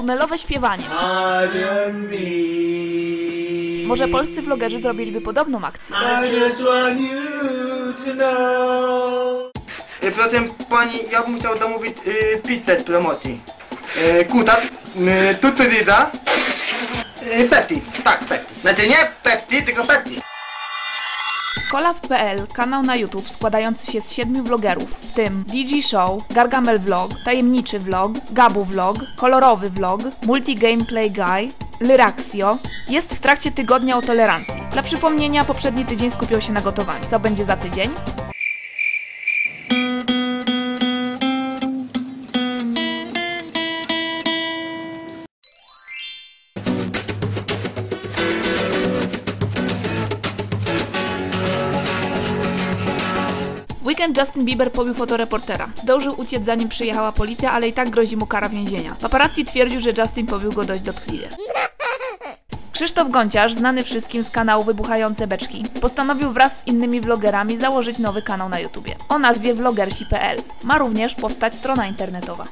tunelowe śpiewanie. Może polscy vlogerzy zrobiliby podobną akcję. I just want you to know. Poza tym, pani, ja bym chciał domówić y, pitlet promocji. Y, kutat, y, tuturida, y, Pepsi, tak, Pepsi. Znaczy nie Pepsi, tylko Pepsi. Kolab.pl, kanał na YouTube składający się z siedmiu vlogerów, w tym DG Show, Gargamel Vlog, Tajemniczy Vlog, Gabu Vlog, Kolorowy Vlog, Multi Gameplay Guy, Lyraxio, jest w trakcie tygodnia o tolerancji. Dla przypomnienia, poprzedni tydzień skupiał się na gotowaniu. Co będzie za tydzień? Weekend Justin Bieber pobił fotoreportera. Zdążył uciec zanim przyjechała policja, ale i tak grozi mu kara więzienia. Paparazzi twierdził, że Justin pobił go dość dotkliwie. Krzysztof Gonciarz, znany wszystkim z kanału Wybuchające Beczki, postanowił wraz z innymi vlogerami założyć nowy kanał na YouTubie o nazwie vlogersi.pl. Ma również powstać strona internetowa.